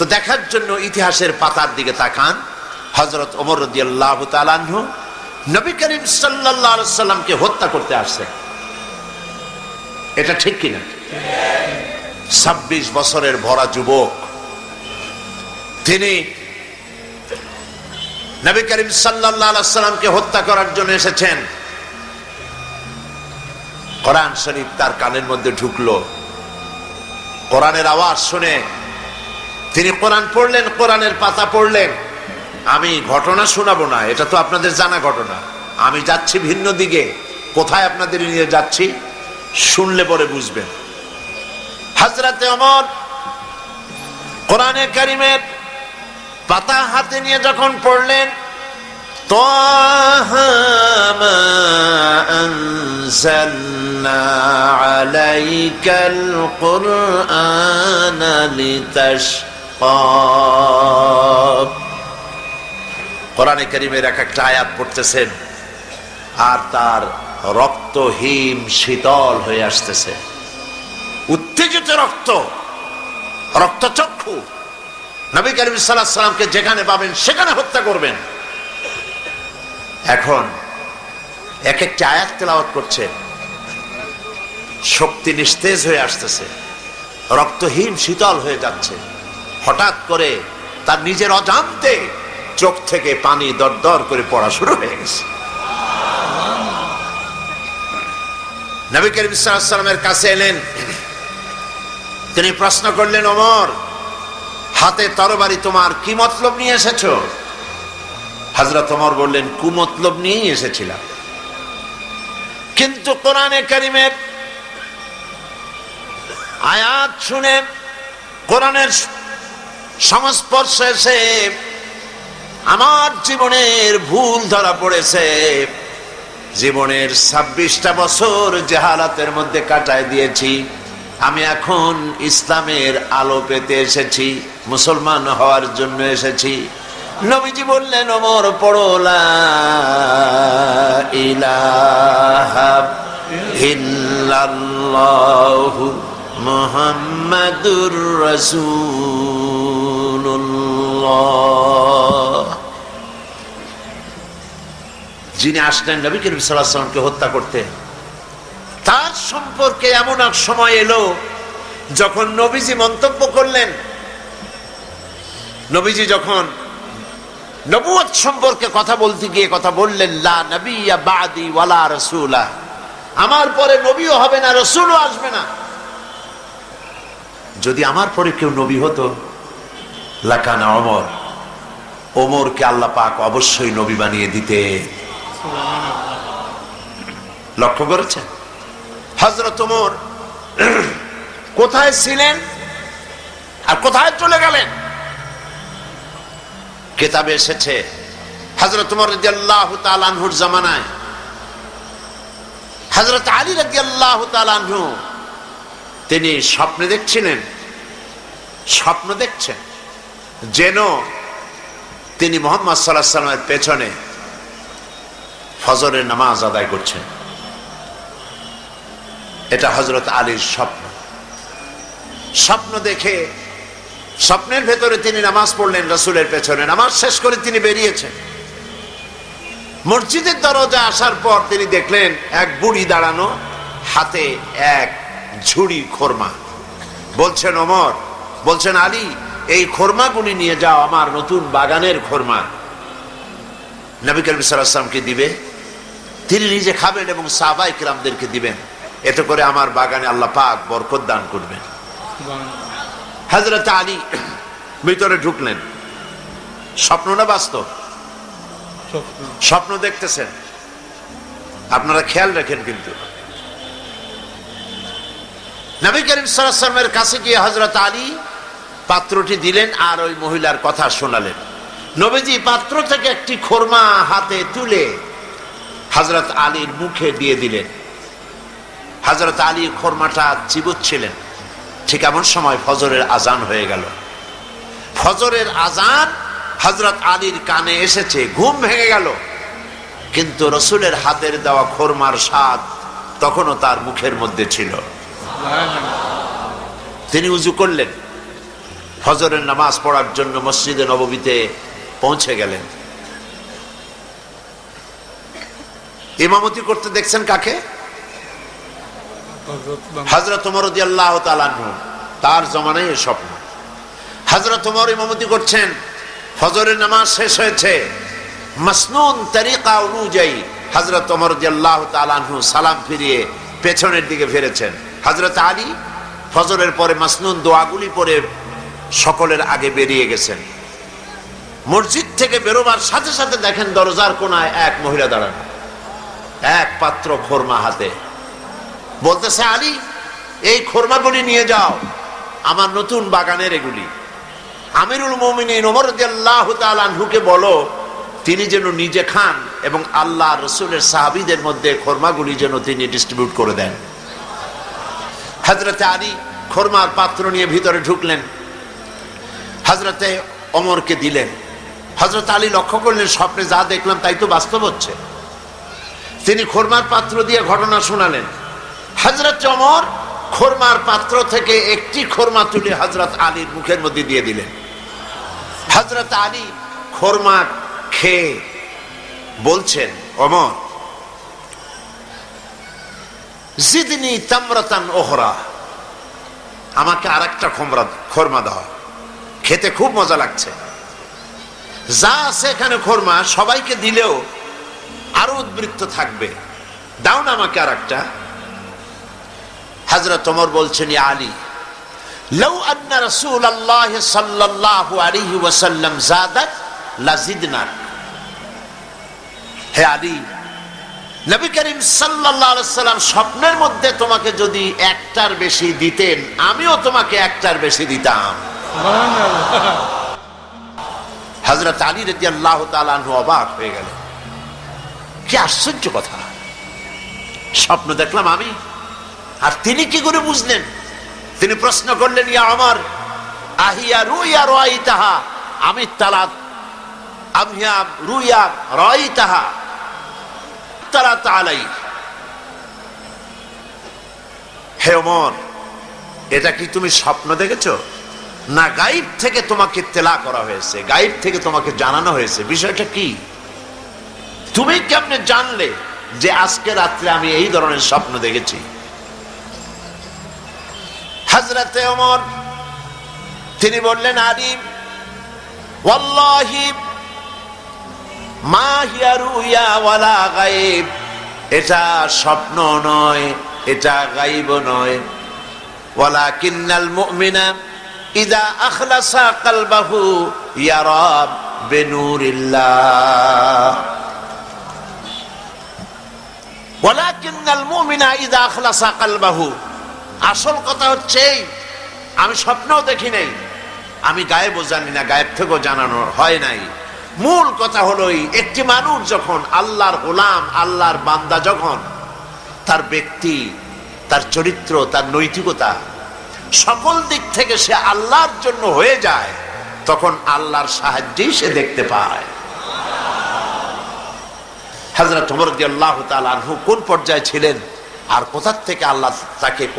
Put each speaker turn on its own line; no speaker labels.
তো দেখার জন্য ইতিহাসের পাতার দিকে তাকান। হজরত ওমর রদিয়াল্লাহ তালাহ নবী করিম সাল্লাহ সাল্লামকে হত্যা করতে আসছে এটা ঠিক কিনা? ছাব্বিশ বছরের ভরা যুবক, তিনি নবী করিম সাল্লাহ সাল্লামকে হত্যা করার জন্য এসেছেন। কোরআন শরীফ তার কানের মধ্যে ঢুকলো। কোরআনের আওয়াজ শুনে তিনি কোরআন পড়লেন কোরআনের পাতা পড়লেন আমি ঘটনা শোনাবো না এটা তো আপনাদের জানা ঘটনা আমি যাচ্ছি ভিন্ন দিকে কোথায় আপনাদের নিয়ে যাচ্ছি শুনলে পরে বুঝবেন হাজরাতে অমর কোরআনে কারিমের পাতা হাতে নিয়ে যখন পড়লেন طه ما أنزلنا عليك القرآن لتشقى কোরআনে করিমের এক একটা আয়াত পড়তেছেন আর তার রক্ত হিম শীতল হয়ে আসতেছে। উত্তেজিত রক্ত, রক্তচক্ষু। নবী করিম সাল্লাহ সাল্লামকে যেখানে পাবেন সেখানে হত্যা করবেন। এখন এক একটা আয়াত তেলাওয়াত করছে। শক্তি নিস্তেজ হয়ে আসতেছে, রক্তহীন শীতল হয়ে যাচ্ছে। হঠাৎ করে তার নিজের অজান্তে চোখ থেকে পানি দরদর করে পড়া শুরু হয়ে গেছে। নবী করিম কাছে এলেন। তিনি প্রশ্ন করলেন অমর হাতে তরবারি তোমার কি মতলব নিয়ে এসেছ? হাজরত ওমর বললেন, কুমতলব নিয়েই এসেছিলাম। কিন্তু কোরআনে কারিমের আয়াত শুনে কোরআনের সংস্পর্শে এসে আমার জীবনের ভুল ধরা পড়েছে। জীবনের ছাব্বিশটা বছর জেহালাতের মধ্যে কাটায় দিয়েছি। আমি এখন ইসলামের আলো পেতে এসেছি, মুসলমান হওয়ার জন্য এসেছি। নবীজি বললেন, ওমর পড়োলা মুহাম্মাদুর রাসূলুল্লাহ যিনি আসলেন নবী করিম আলাইহি হত্যা করতে, তার সম্পর্কে এমন এক সময় এলো, যখন নবীজি মন্তব্য করলেন। নবীজি যখন নবুয়ত সম্পর্কে কথা বলতে গিয়ে কথা বললেন, লা নবিয়া বাদি ওয়ালা রসুলা আমার পরে নবীও হবে না, রসুলও আসবে না। যদি আমার পরে কেউ নবী হতো লাকানা অমর ওমরকে আল্লাহ পাক অবশ্যই নবী বানিয়ে দিতে লক্ষ্য করেছেন? হজরত ওমর কোথায় ছিলেন আর কোথায় চলে গেলেন? কেতাবে এসেছে হজরত উমর রাদিয়াল্লাহু তাআলা আনহুর জামানায়। হজরত আলী রাদিয়াল্লাহু তাআলা আনহু, তিনি স্বপ্নে দেখছিলেন। স্বপ্ন দেখছেন। যেন তিনি মোহাম্মদ সাল্লাহ সাল্লামের পেছনে ফজরের নামাজ আদায় করছেন। এটা হজরত আলীর স্বপ্ন। স্বপ্ন দেখে স্বপ্নের ভেতরে তিনি নামাজ পড়লেন রসুলের পেছনে। নামাজ শেষ করে তিনি বেরিয়েছেন। মসজিদের দরজা আসার পর তিনি দেখলেন এক বুড়ি দাঁড়ানো, হাতে এক ঝুড়ি খোরমা। বলছেন অমর বলছেন, আলী এই খোরমাগুলি নিয়ে যাও আমার নতুন বাগানের খোরমা। নবী করিম সাল্লামকে দিবে। তিনি নিজে খাবেন এবং সাহবাই কিরামদেরকে দিবেন। এতে করে আমার বাগানে আল্লাহ পাক বরকত দান করবেন। হাজরত আলী ভিতরে ঢুকলেন। স্বপ্ন না বাস্তব? স্বপ্ন দেখতেছেন। আপনারা খেয়াল রাখেন কিন্তু। নবী করিম সাল্লামের কাছে গিয়ে হজরত আলী পাত্রটি দিলেন আর ওই মহিলার কথা শোনালেন। নবীজি পাত্র থেকে একটি খোরমা হাতে তুলে হজরত আলীর মুখে দিয়ে দিলেন। হজরত আলী খোরমাটা চিবুচ্ছিলেন ঠিক এমন সময় ফজরের আজান হয়ে গেল। ফজরের আজান হজরত আলীর কানে এসেছে, ঘুম ভেঙে গেল। কিন্তু রসুলের হাতের দেওয়া খোরমার স্বাদ তখনও তার মুখের মধ্যে ছিল। তিনি উজু করলেন। ফজরের নামাজ পড়ার জন্য মসজিদে নববীতে পৌঁছে গেলেন। ইমামতি করতে দেখছেন কাকে? হজরত উমর আল্লাহ তার জমানায় এ স্বপ্ন। হজরত উমর ইমামতি করছেন, ফজরের নামাজ শেষ হয়েছে। মাসনুন তরিকা অনুযায়ী হজরত উমর আল্লাহ তালানহু সালাম ফিরিয়ে পেছনের দিকে ফিরেছেন। হজরত আলী, ফজরের পরে মাসনুন দোয়াগুলি পরে সকলের আগে বেরিয়ে গেছেন। মসজিদ থেকে বেরোবার সাথে সাথে দেখেন দরজার কোনায় এক মহিলা দাঁড়ান। এক পাত্র খোরমা হাতে। বলতেছে, আলী, এই খোরমাগুলি নিয়ে যাও। আমার নতুন বাগানের এগুলি। আমিরুল মোমিনিন ওমর আল্লাহ তালহুকে বলো, তিনি যেন নিজে খান এবং আল্লাহ রসুলের সাহাবিদের মধ্যে খোরমাগুলি যেন তিনি ডিস্ট্রিবিউট করে দেন। হজরতে আলী খোরমার পাত্র নিয়ে ভিতরে ঢুকলেন। হজরতে অমরকে দিলেন। হজরত আলী লক্ষ্য করলেন, স্বপ্নে যা দেখলাম তাই তো বাস্তব হচ্ছে। তিনি খোরমার পাত্র দিয়ে ঘটনা শোনালেন। হজরত অমর খোরমার পাত্র থেকে একটি খোরমা তুলে হজরত আলীর মুখের মধ্যে দিয়ে দিলেন। হজরত আলী খোরমা খেয়ে বলছেন অমর জিদনি তামরাতান ওহরা, আমাকে আর একটা খোমরা, খোরমা দাও। খেতে খুব মজা লাগছে। যা আছে এখানে খোরমা, সবাইকে দিলেও আরও উদ্বৃত্ত থাকবে। দাও না আমাকে আর একটা হজরত ওমর বলছেন আলী আন্না রসুল আল্লাহ আলাইহি ওয়াসাল্লাম জাদাত হে আলী, নবী করিম সাল্লাম স্বপ্নের মধ্যে তোমাকে যদি একটার বেশি দিতেন, আমিও তোমাকে একটার বেশি দিতাম। হযরত আলী তাআলা আনহু অবাক হয়ে গেলেন। কি আশ্চর্য কথা। স্বপ্ন দেখলাম আমি। আর তিনি কি করে বুঝলেন? তিনি প্রশ্ন করলেন, ইয়া আমার আহিয়া রুইয়া রয় তাহা আমি তালা আমিয়া রুইয়া রয় তাহা তারা তালাই হে অমর এটা কি তুমি স্বপ্ন দেখেছ? না, গাইব থেকে তোমাকে তেলা করা হয়েছে, গাইব থেকে তোমাকে জানানো হয়েছে। বিষয়টা কি? তুমি কেমনে জানলে যে আজকে রাত্রে আমি এই ধরনের স্বপ্ন দেখেছি? হাজরাতে ওমর, তিনি বললেন আরিম ওয়াল্লাহি, মা হিয়া রুইয়া ওয়ালা গায়েব এটা স্বপ্ন নয়, এটা গাইব নয়। ওয়ালা কিন্নাল মুমিনা ইদা আখলাসা কালবাহু ইয়ারা বেনুরিল্লাহ। ওয়ালাকিন্নাল মুমিনা ইদা আখলাসা কালবাহু। আসল কথা হচ্ছে আমি স্বপ্নও দেখি নাই, আমি গায়েবও জানি না, গায়েব থেকেও জানানো হয় নাই। মূল কথা হলো একটি মানুষ যখন আল্লাহর গোলাম, আল্লাহর বান্দা যখন, তার ব্যক্তি, তার চরিত্র, তার নৈতিকতা সকল দিক থেকে সে আল্লাহর জন্য হয়ে যায়, তখন আল্লাহর সাহায্যেই সে দেখতে পায়। হাজরত উমর কোন পর্যায়ে ছিলেন আর কোথার থেকে আল্লাহ তাকে কোথায়